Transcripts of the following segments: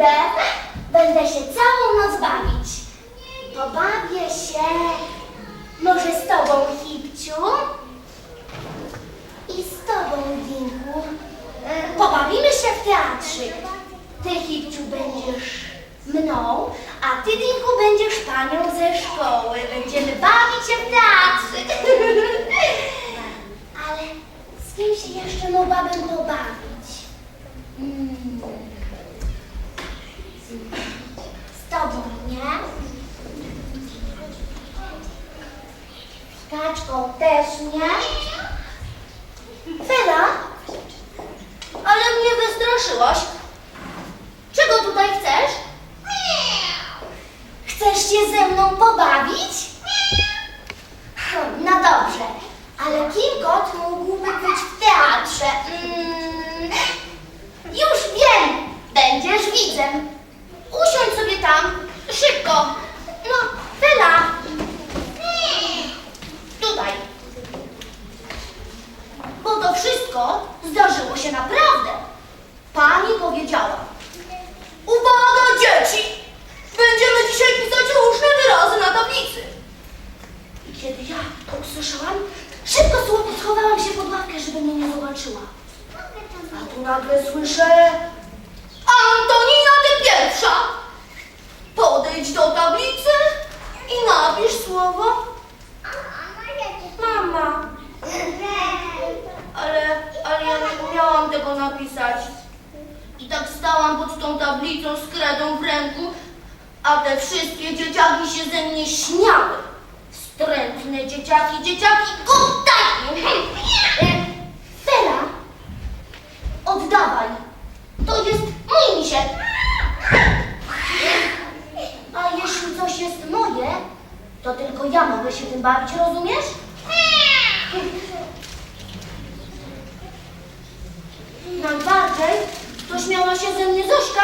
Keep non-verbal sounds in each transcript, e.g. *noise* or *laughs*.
Pójdę. Będę się całą noc bawić. Pobawię się może z tobą, Hipciu? I z tobą, Dinku. Pobawimy się w teatrze. Ty, Hipciu, będziesz mną, a ty, Dinku, będziesz panią ze szkoły. Będziemy bawić się w teatrze. *laughs* Ale z kim się jeszcze mogłabym pobawić? Mm. Z tobą, nie? Z kaczką też nie? Fela? Ale mnie wystraszyłaś. Czego tutaj chcesz? Chcesz się ze mną pobawić? Hmm, No dobrze, ale kim kot mógłby być w teatrze? Mm, już wiem, będziesz widzem. Usiądź sobie tam, szybko. No, Fela. Tutaj. Bo to wszystko zdarzyło się naprawdę. Pani powiedziała. Uwaga, dzieci! Będziemy dzisiaj pisać różne wyrazy na tablicy. I kiedy ja to usłyszałam, szybko sło- schowałam się pod ławkę, żeby mnie nie zobaczyła. A tu nagle słyszę... Antonina, ty pierwsza! Podejdź do tablicy i napisz słowo Mama. Ale, ale ja nie umiałam tego napisać. I tak stałam pod tą tablicą z kredą w ręku, a te wszystkie dzieciaki się ze mnie śmiały. Wstrętne dzieciaki, dzieciaki, gutaki! Fela, oddawaj. To jest mój misiek. A jeśli coś jest moje, to tylko ja mogę tym bawić, rozumiesz? Najbardziej to śmiała się ze mnie Zośka.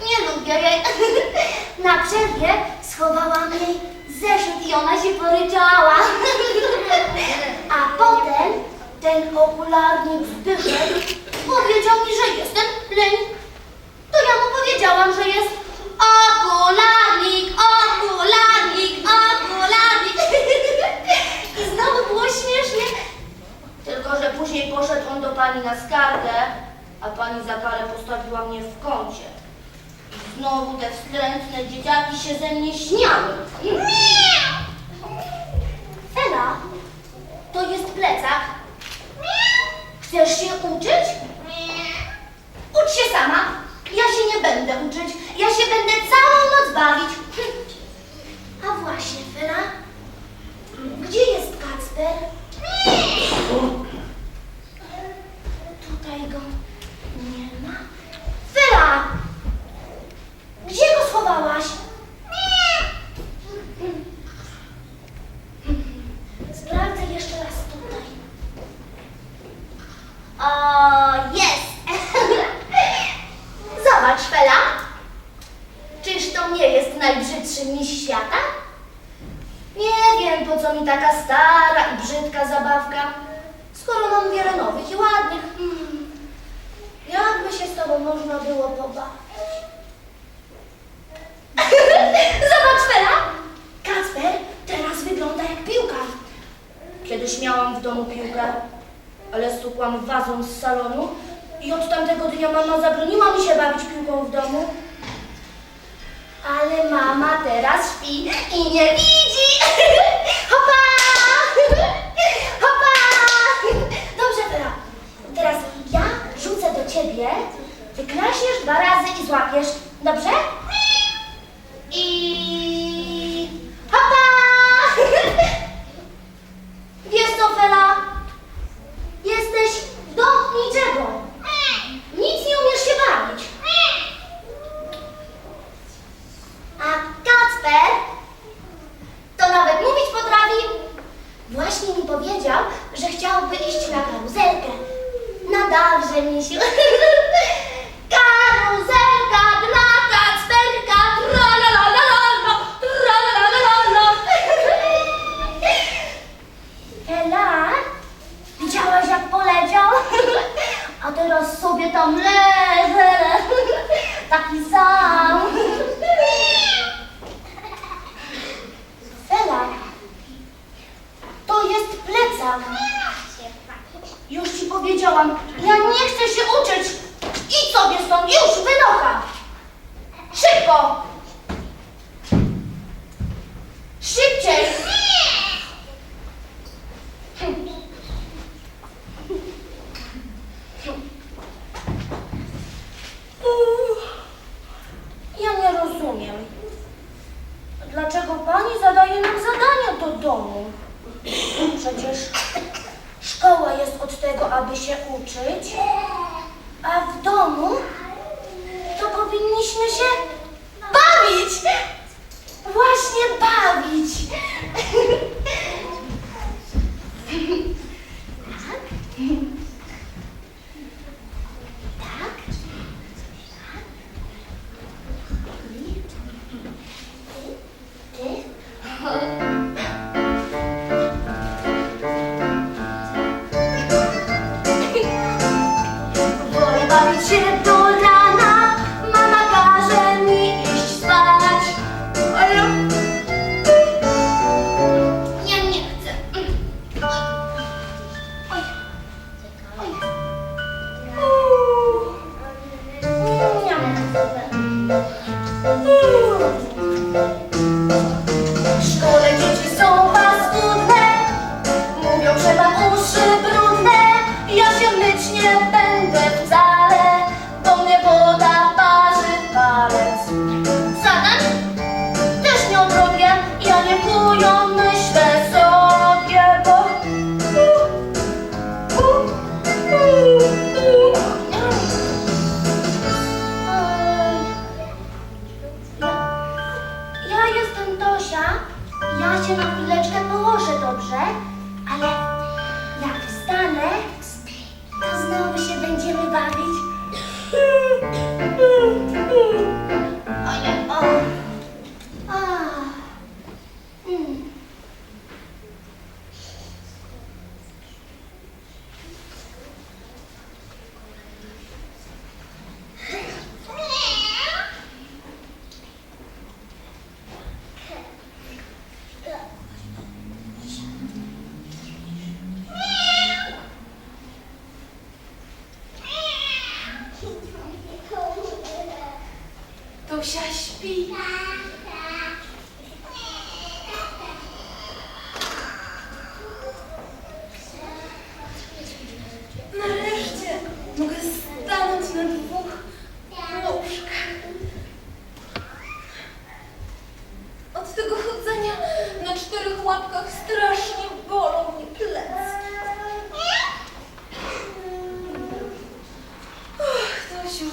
Nie lubię jej. Na przerwie schowałam jej zeszyt i ona się poryczała. A potem ten okularnik Zbyszek powiedział mi, że jestem leń. To ja mu powiedziałam, że jest okularnik, okularnik. I znowu było śmiesznie. Tylko, że później poszedł on do pani na skargę, a pani za karę postawiła mnie w kącie. I znowu te wstrętne dzieciaki się ze mnie śmiały. Ela, to jest plecak. Chcesz się uczyć? Ucz się sama. Ja się nie będę uczyć. Ja się będę całą noc bawić. A właśnie, Fela, gdzie jest Kacper? Tutaj go nie ma. Fela! Gdzie go schowałaś? Sprawdzę jeszcze raz tutaj. O, jest! Zobacz, Fela. Czyż to nie jest najbrzydszy miś świata? Nie wiem, po co mi taka stara i brzydka zabawka, skoro mam wiele nowych i ładnych. Hmm. Jakby się z tobą można było pobawić? *laughs* Zobacz, Fela! Kacper teraz wygląda jak piłka. Kiedyś miałam w domu piłkę, ale stukłam wazą z salonu i od tamtego dnia mama zabroniła mi się bawić piłką w domu ale mama teraz śpi i nie widzi. *laughs* Hopa! *laughs* Hopa! Dobrze, Vera. Teraz ja rzucę do ciebie, wykraśniesz dwa razy i złapiesz. Dobrze? I... Hopa! *laughs* Wiesz co, Fela? Jesteś do niczego. sobie tam leżę, *laughs* taki sam. Fela, to jest plecak. Już ci powiedziałam, ja nie chcę się uczyć. Idź sobie stąd, już, wynocha. Szybko! łapkach strasznie bolą mi plecy. Uch, Tosiu,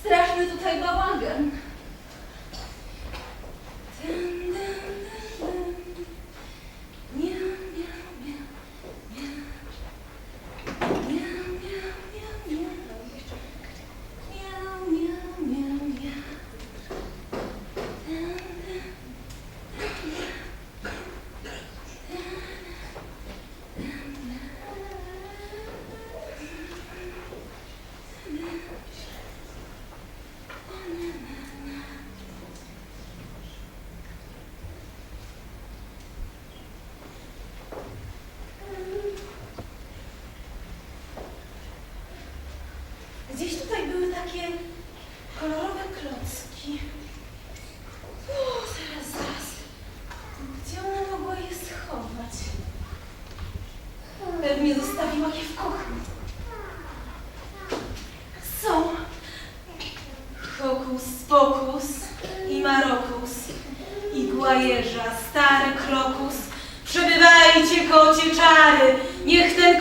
straszny tutaj bałagan. Gdzieś tutaj były takie kolorowe klocki. O, zaraz, zaraz. Gdzie ona mogła je schować? Pewnie zostawiła je w kuchni. Są. Hokus pokus i marokus. Igła jeża, stary krokus. Przebywajcie kocie czary. Niech ten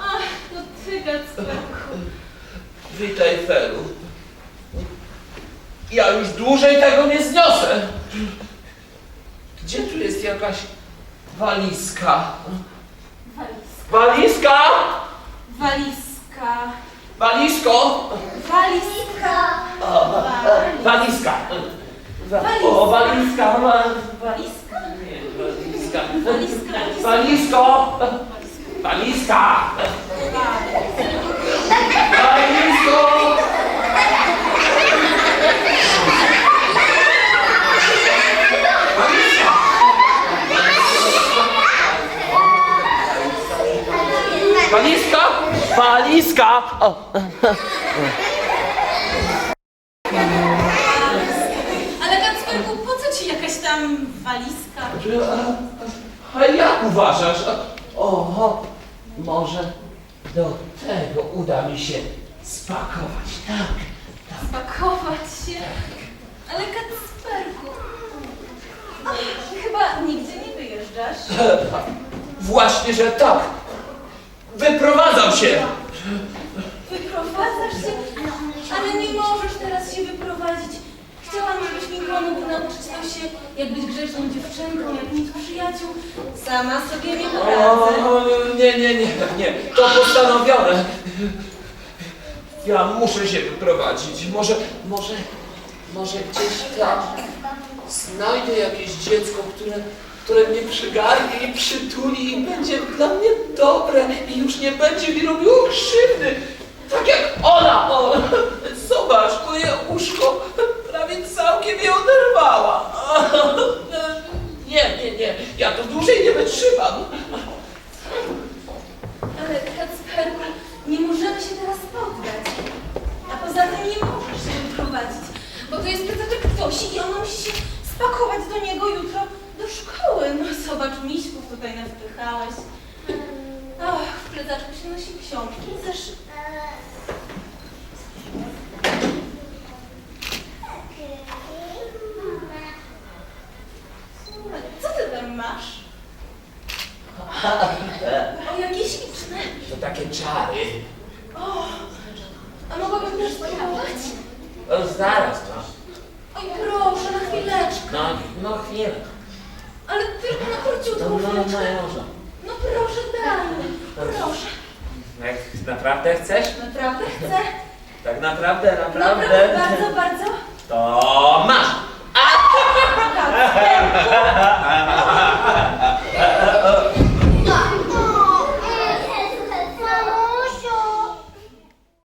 Ach, no ty. Witaj, Felu. Ja już dłużej tego nie zniosę. Gdzie tu jest jakaś walizka? Walizka. Walizka! Walizka. Walizko! Walizka. Walizka! Wa- O, walizka! wa- Walizka? Walizko! Walizka! Walizko! Walizka! Walizka! O. Ale Kacperku, po co ci jakaś tam walizka? A, a jak uważasz? Oho, może do tego uda mi się spakować. Tak, Spakować się. Ale Kacperku, ach, chyba nigdzie nie wyjeżdżasz. Właśnie, że tak. Wyprowadzam się. Wyprowadzasz się? Ale nie możesz teraz się wyprowadzić. Chciałam, żebyś mi pomógł nauczyć to się, jak być grzeczną dziewczynką, jak mieć przyjaciół. Sama sobie nie poradzę. O, nie, nie, nie, nie. To postanowione. Ja muszę się wyprowadzić. Może, może, może gdzieś tam znajdę jakieś dziecko, które, które mnie przygarnie i przytuli i będzie dla mnie dobre i już nie będzie mi robiło krzywdy. Tak jak ona. O, zobacz, moje uszko prawie całkiem je oderwała. *laughs* Nie, nie, nie. Ja to dłużej nie wytrzymam. Ale Kacperku, nie możemy się teraz poddać. A poza tym nie możesz się wyprowadzić, bo to jest plecak Tosi i ona musi się spakować do niego jutro do szkoły. No zobacz, miśków tutaj nawpychałeś. Och, w plecaczku się nosi książki i zeszyty. Słuchaj, Co ty tam masz? *laughs* O, jakie śliczne. To takie czary. O, a mogłabym też spróbować? O, zaraz, no. Oj, proszę, na chwileczkę. No, no chwilę. Ale tylko na No, króciutką no, no, chwileczkę. może. No proszę, daj. Proszę. Jak naprawdę chcesz? Naprawdę chcę? Tak naprawdę, Naprawdę, naprawdę. bardzo, bardzo. To masz. เ